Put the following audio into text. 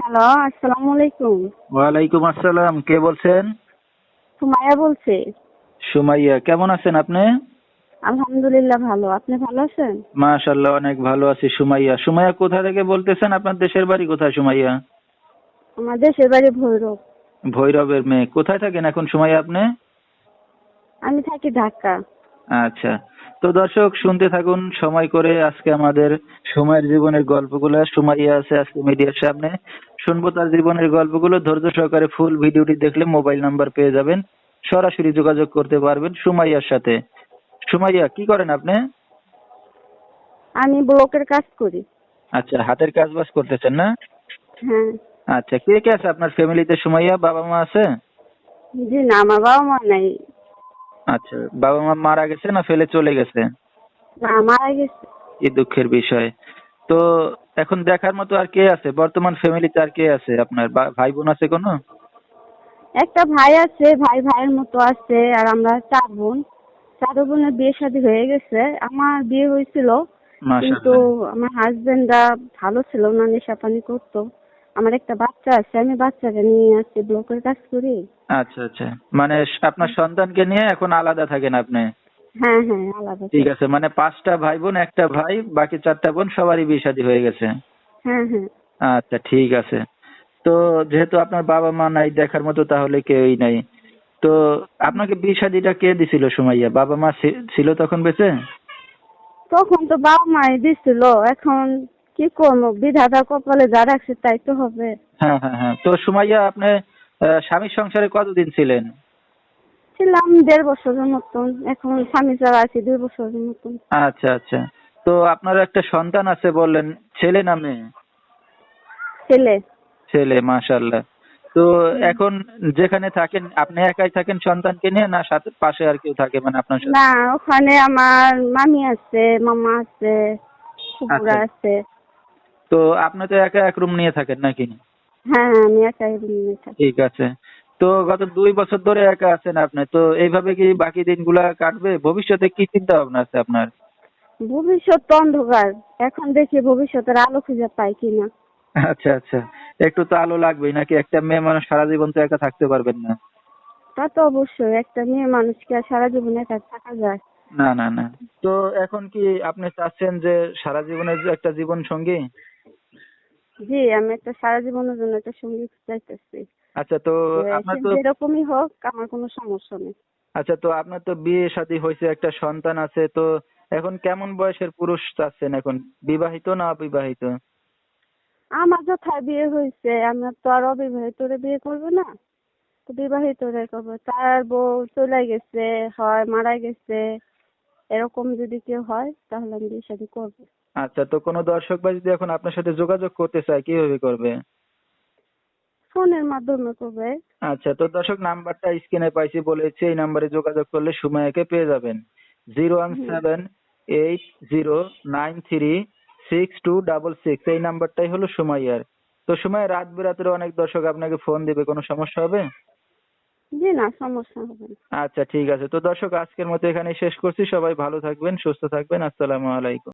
Hello আসসালামু আলাইকুম। ওয়ালাইকুম আসসালাম কে বলছেন? সুমাইয়া বলছি। সুমাইয়া কেমন আছেন আপনি? আলহামদুলিল্লাহ ভালো। আপনি ভালো আছেন? মাশাল্লাহ অনেক ভালো আছি সুমাইয়া। সুমাইয়া কোথা থেকে বলতেছেন? আপনার দেশের বাড়ি কোথায় সুমাইয়া? আমার দেশের বাড়ি ভৈরব। ভৈরবের মেয়ে। কোথায় থাকেন এখন সুমাইয়া আপনি? আমি থাকি ঢাকা। আচ্ছা। তো দর্শক শুনতে থাকুন সময় করে আজকে আমাদের সময়ের জীবনের গল্পগুলো। সুমাইয়া আছে আজকে মিডিয়ার সামনে। শুনব তার জীবনের গল্পগুলো। ধৈর্য সহকারে ফুল ভিডিওটি দেখলে মোবাইল নাম্বার পেয়ে যাবেন। সরাসরি যোগাযোগ করতে পারবেন সুমাইয়ার সাথে। সুমাইয়া কি করেন আপনি? আমি ব্লকের কাজ করি। আচ্ছা হাতের কাজ বাজ করতেছেন না? হ্যাঁ। আচ্ছা কে কে আছে আপনার ফ্যামিলিতে? সুমাইয়া বাবা মা আছে? জি না আমার বাবা মা নাই। আচ্ছা বাবা মা মারা গেছে না ফেলে চলে গেছে? না মারা গেছে। কি দুঃখের বিষয়। তো এখন দেখার মতো আর কে আছে? বর্তমান ফ্যামিলিতে আর কে আছে? আপনার ভাই বোন আছে কোনো? একটা ভাই আছে ভাই ভাইয়ের মতো আছে আর আমরা চার বোন। চার বোনের বিয়ে শাদী হয়ে গেছে। আমার বিয়ে হয়েছিল কিন্তু আমার হাজবেন্ডরা ভালো ছিল না নেশা পানি করতো। আমার একটা বাচ্চা আছে আমি বাচ্চাকে নিয়ে আসছি ব্লকের কাজ করি। আচ্ছা আচ্ছা। মানে আপনার সন্তানকে নিয়ে এখন আলাদা থাকেন আপনি? হ্যাঁ হ্যাঁ আলাদা ঠিক আছে মানে পাঁচটা ভাই বোন একটা ভাই বাকি চারটা বোন সবারই বিয়ে শাদী হয়ে গেছে। হ্যাঁ হ্যাঁ। আচ্ছা ঠিক আছে। তো যেহেতু আপনার বাবা মা নাই দেখার মতো তাহলে কেউই নাই। তো আপনাকে বিয়ে শাদীটা কে দিছিল সুমাইয়া? বাবা মা ছিল তখন বেঁচে? তখন তো বাবা মাই দিছিল এখন কি করব? বিধাতা কপালে যা রাখছে তাই তো হবে। হ্যাঁ হ্যাঁ হ্যাঁ। তো সুমাইয়া আপনি স্বামীর সংসারে কতদিন ছিলেন? ছিলাম দেড় বছরের মতন। এখন স্বামী ছাড়া আছি দুই বছরের মতন। আচ্ছা আচ্ছা। তো আপনার একটা সন্তান আছে বললেন ছেলে না মেয়ে? ছেলে। ছেলে মাশাল্লাহ তো এখন যেখানে থাকেন আপনি একাই থাকেন সন্তানকে নিয়ে না সাথে পাশে আর কেউ থাকে মানে আপনার সাথে? না ওখানে আমার মামি আছে মামা আছে ফুপুরা আচ্ছা। আছে। তো আপনি তো একা এক রুম নিয়ে থাকেন নাকি? হ্যাঁ আমি একাই রুমে থাকি। ঠিক আছে। তো গত দুই বছর ধরে একা আছেন আপনি তো এইভাবে কি বাকি দিনগুলা কাটবে? ভবিষ্যতে কি চিন্তা ভাবনা আছে আপনার? ভবিষ্যৎ তো অন্ধকার এখন দেখি ভবিষ্যতের আলো খুঁজে পাই কিনা। আচ্ছা আচ্ছা একটু তো আলো লাগবেই নাকি একটা মেয়ে মানুষ সারা জীবন তো একা থাকতে পারবেন না? তা তো অবশ্যই একটা মেয়ে মানুষকে আর সারা জীবন একা থাকা যায়? না না না তো এখন কি আপনি চাচ্ছেন যে সারা জীবনের যে একটা জীবন সঙ্গী জি আমি একটা সারা জীবনের জন্য একটা সংগীত চাইতেছি। আচ্ছা তো আপনার তো যেরকমই হোক আমার কোনো সমস্যা নেই। আচ্ছা তো আপনার তো বিয়ে শাদী হয়েছে একটা সন্তান আছে তো এখন কেমন বয়সের পুরুষ চাচ্ছেন এখন? বিবাহিত না অবিবাহিত? আমার যথায় বিয়ে হয়েছে আমার তো আর অবিবাহিতরে বিয়ে করব না। তো বিবাহিতরে করব। তার বউ চলে গেছে হয় মারা গেছে এরকম যদি কেউ হয় তাহলে আমি বিয়ে শাদী করব। আচ্ছা তো কোনো দর্শক বা যদি এখন আপনার সাথে যোগাযোগ করতে চায় কীভাবে করবে? ফোনের মাধ্যমে করবে। আচ্ছা তো দর্শক নাম্বারটা স্ক্রিনে পাইছি বলেছি এই নাম্বারে যোগাযোগ করলে সুমায়াকে পেয়ে যাবেন। Zero one seven eight zero nine three six two double six এই নাম্বারটাই হলো সুমাইয়ার। তো সময় রাত বেরাতের অনেক দর্শক আপনাকে ফোন দিবে কোনো সমস্যা হবে? জি না সমস্যা হবে আচ্ছা ঠিক আছে। তো দর্শক আজকের মতো এখানে শেষ করছি। সবাই ভালো থাকবেন সুস্থ থাকবেন। আসসালামু আলাইকুম।